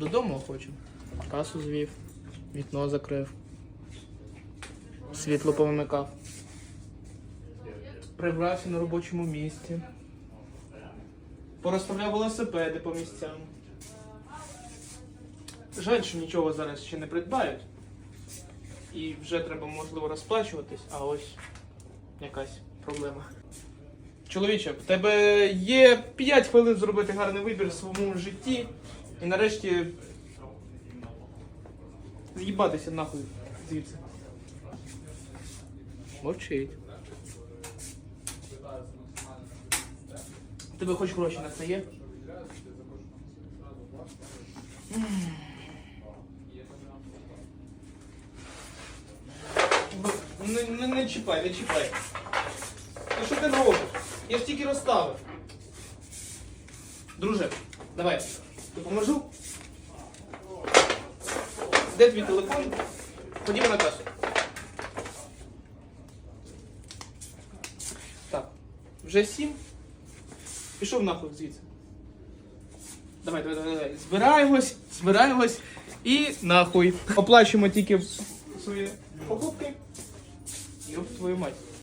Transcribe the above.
Додому хочу. Касу звів, вікно закрив. Світло повимикав. Прибрався на робочому місці. Порозставляв велосипеди по місцям. Жаль, що нічого зараз ще не придбають. І вже треба, можливо, розплачуватись, а ось якась проблема. Чоловіче, в тебе є 5 хвилин зробити гарний вибір в своєму житті і нарешті з'їбатися нахуй звідси. Мовчить. Тебе хоч гроші на це є? Не, не, не чіпай, не чіпай. Ну що ти робиш? Я ж тільки розставив. Друже, давай, допоможу. Де твій телефон? Ходімо на касу. Так, вже сім. Пішов нахуй звідси. Давай, давай, давай, давай. Збираємось, збираємось і нахуй. Оплачуємо тільки свої покупки. Йоп твою мать.